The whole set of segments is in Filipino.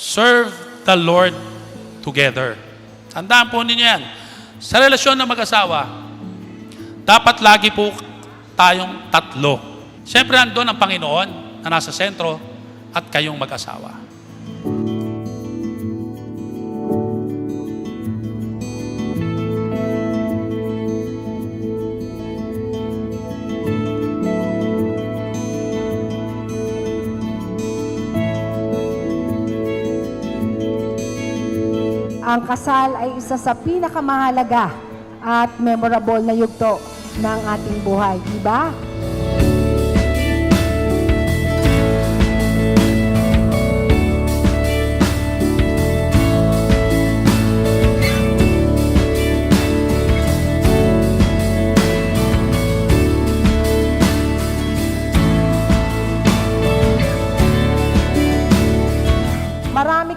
serve the Lord together. Tandaan po ninyo yan. Sa relasyon ng mag-asawa, dapat lagi po tayong tatlo. Siyempre, andun ang Panginoon na nasa sentro at kayong mag-asawa. Ang kasal ay isa sa pinakamahalaga at memorable na yugto ng ating buhay, di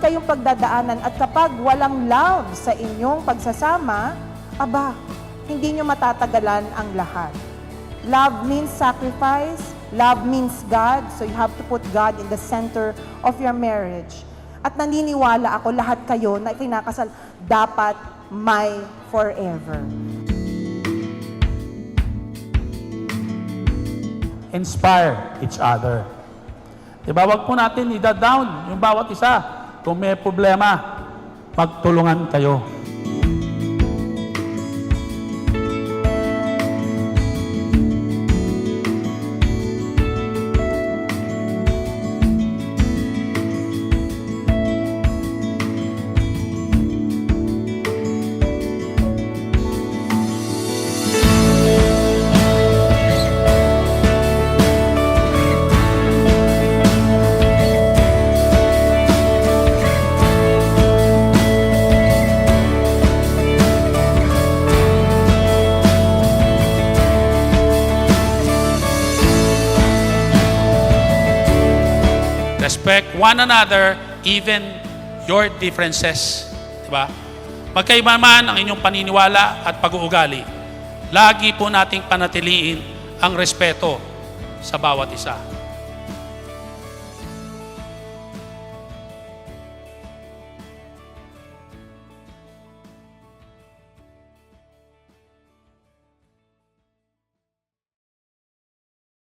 kayong pagdadaanan at kapag walang love sa inyong pagsasama, aba, hindi nyo matatagalan ang lahat. Love means sacrifice. Love means God. So you have to put God in the center of your marriage. At naniniwala ako lahat kayo na ikinakasal dapat may forever. Inspire each other. Diba, wag po natin i-down yung bawat isa. Kung may problema, magtulungan kayo. Respect one another, even your differences. Diba? Magkaiba man ang inyong paniniwala at pag-uugali, lagi po nating panatiliin ang respeto sa bawat isa.